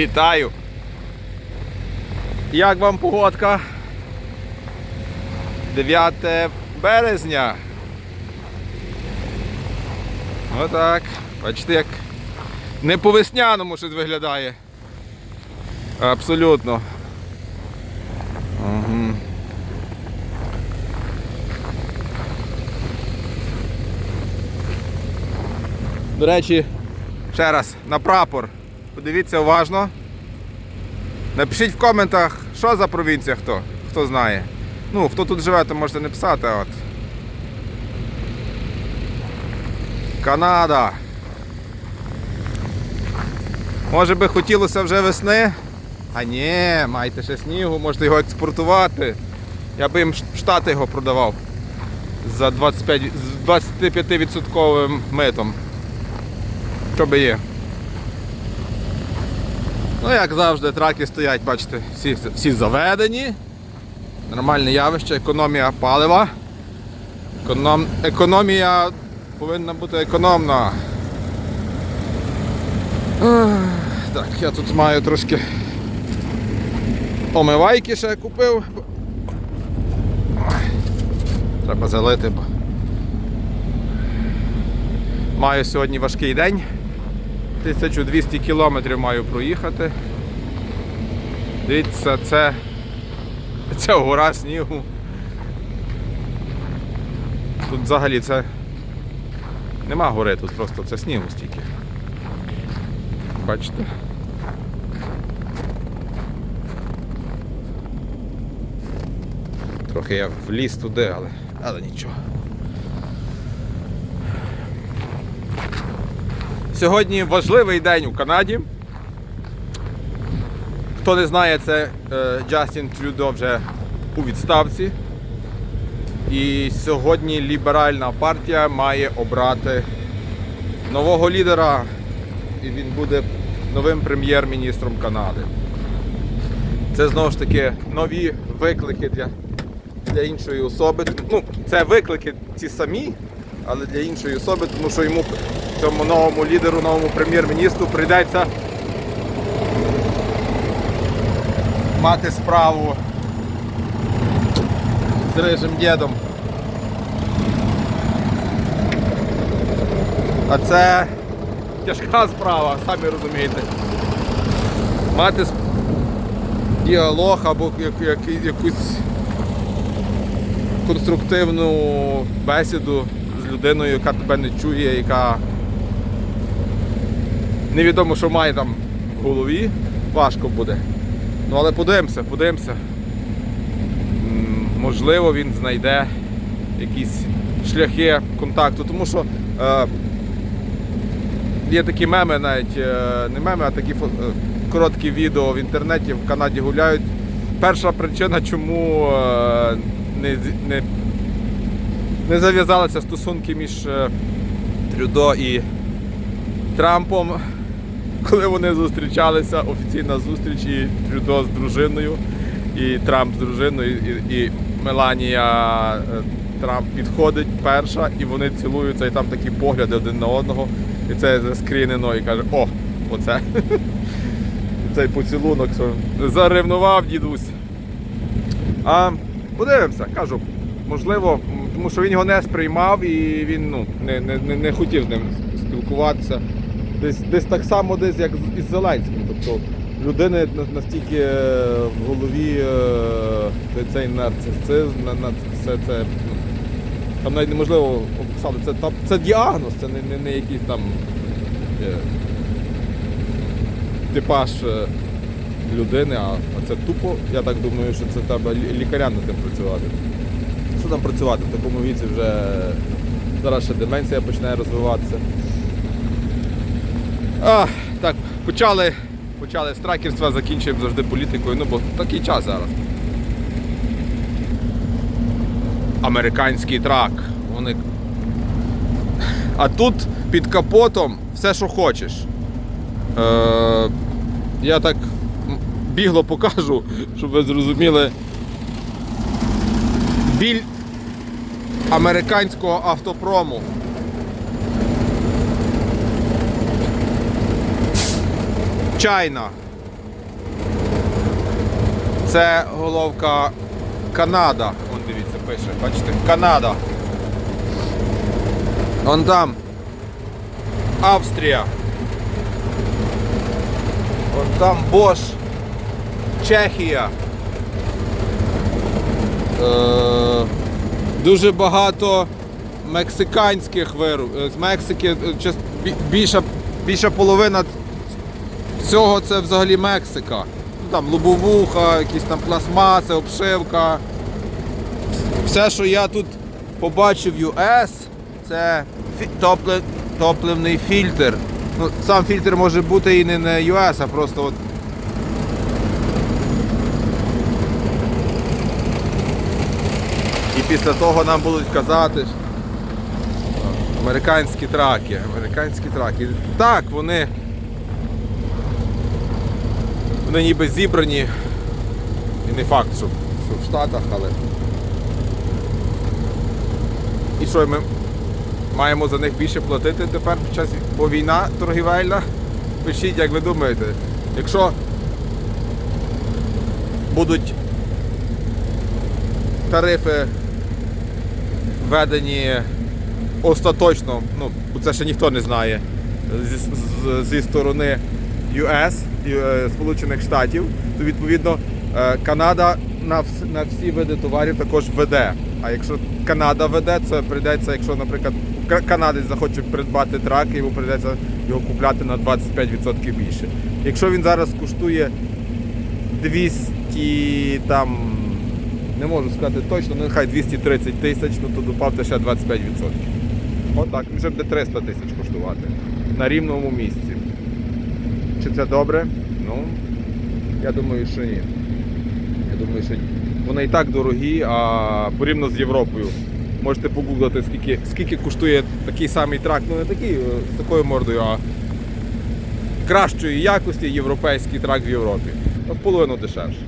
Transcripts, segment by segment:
Вітаю! Як вам погодка? 9 березня. Отак. Бачите, як не по весняному щось виглядає. Абсолютно. Угу. До речі, ще раз на прапор. Подивіться уважно. Напишіть в коментах, що за провінція хто, хто знає. Ну, хто тут живе, то можете написати. От. Канада. Може би хотілося вже весни? А ні, маєте ще снігу, можете його експортувати. Я би їм Штати його продавав за 25, з 25% митом. Що би є. Ну, як завжди, траки стоять, бачите, всі, всі заведені. Нормальне явище, економія палива. Економ... Економія повинна бути економна. Так, я тут маю трошки омивайки ще купив. Треба залити, бо маю сьогодні важкий день. 1200 кілометрів маю проїхати. Дивіться, це, це гора снігу. Тут взагалі це нема гори, тут просто це снігу стільки. Бачите? Трохи я вліз туди, але, але нічого. Сьогодні важливий день у Канаді. Хто не знає, це е, Джастін Трюдо вже у відставці. І сьогодні ліберальна партія має обрати нового лідера, і він буде новим прем'єр-міністром Канади. Це знову ж таки нові виклики для, для іншої особи. Ну, це виклики ті самі, але для іншої особи, тому що йому цьому новому лідеру, новому прем'єр-міністру прийдеться мати справу з рижим дідом. А це тяжка справа, самі розумієте. Мати діалог або як, як, якусь конструктивну бесіду з людиною, яка тебе не чує, яка невідомо, що має там в голові, важко буде. Ну але подивимося, подивимося. Можливо, він знайде якісь шляхи контакту, тому що е, є такі меми, навіть е, не меми, а такі е, короткі відео в інтернеті в Канаді гуляють. Перша причина, чому е, не, не, не зав'язалися стосунки між е, Трюдо і Трампом, коли вони зустрічалися, офіційна зустріч і Трюдо з дружиною, і Трамп з дружиною, і, і Меланія е, Трамп підходить перша, і вони цілуються, і там такі погляди один на одного. І це заскрінено і каже, о, оце. Цей поцілунок, заревнував дідусь. А подивимося, кажу, можливо, тому що він його не сприймав і він ну, не, не, не хотів з ним спілкуватися. Десь, десь так само десь як із Зеленським. Тобто людини настільки е, в голові е, цей- нарцисизм, на- на все це. ну, Там навіть неможливо описати. Це, там, це діагноз, це не, не, не якийсь там е, типаж людини, а, це тупо, я так думаю, що це треба лі- лікарям над тим працювати. Що там працювати? В такому віці вже зараз ще деменція починає розвиватися. А, так, почали, почали з тракерства, закінчуємо завжди політикою, ну бо такий час зараз. Американський трак. Вони... А тут під капотом все, що хочеш. Е, я так бігло покажу, щоб ви зрозуміли. Біль американського автопрому. Чайна. Це головка Канада. Вон дивіться, пише, бачите, Канада. Вон там. Австрія. Вон там Bosch. Чехія. Е, дуже багато мексиканських виробів. З Мексики е, більша, більша половина всього це взагалі Мексика. Там лобовуха, якісь там пластмаси, обшивка. Все, що я тут побачив US, це топлив, топливний фільтр. Ну, сам фільтр може бути і не на US, а просто от. І після того нам будуть казати. Американські траки, американські траки. Так, вони. Вони ніби зібрані. І не факт, що, в Штатах, але. І що ми маємо за них більше платити тепер під час бо війна торгівельна? Пишіть, як ви думаєте. Якщо будуть тарифи введені остаточно, ну, це ще ніхто не знає, зі, зі сторони US, е, Сполучених Штатів, то відповідно е, Канада на, всі види товарів також веде. А якщо Канада веде, це прийдеться, якщо, наприклад, Ка- канадець захоче придбати трак, йому прийдеться його купляти на 25% більше. Якщо він зараз коштує 200 там. Не можу сказати точно, ну нехай 230 тисяч, ну то добавте ще 25%. Отак, він вже буде 300 тисяч коштувати на рівному місці. Чи це добре? Ну, я думаю, що ні. Я думаю, що. Вони і так дорогі, а порівняно з Європою. Можете погуглити, скільки, скільки коштує такий самий трак, ну не такий, е, з такою мордою, а кращої якості європейський трак в Європі. От половину дешевше.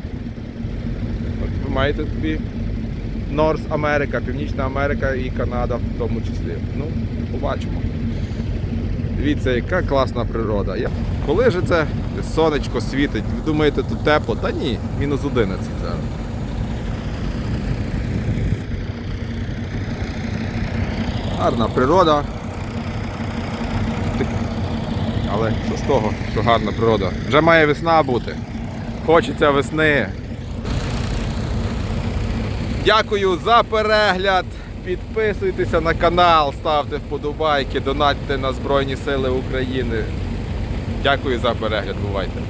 От ви маєте тобі Норс Америка, Північна Америка і Канада в тому числі. Ну, побачимо. Дивіться, яка класна природа. Я... Коли ж це сонечко світить? Ви думаєте, тут тепло? Та ні, мінус 11 зараз. Гарна природа. Але що з того, що гарна природа? Вже має весна бути. Хочеться весни. Дякую за перегляд. Підписуйтеся на канал, ставте вподобайки, донатьте на Збройні Сили України. Дякую за перегляд. Бувайте.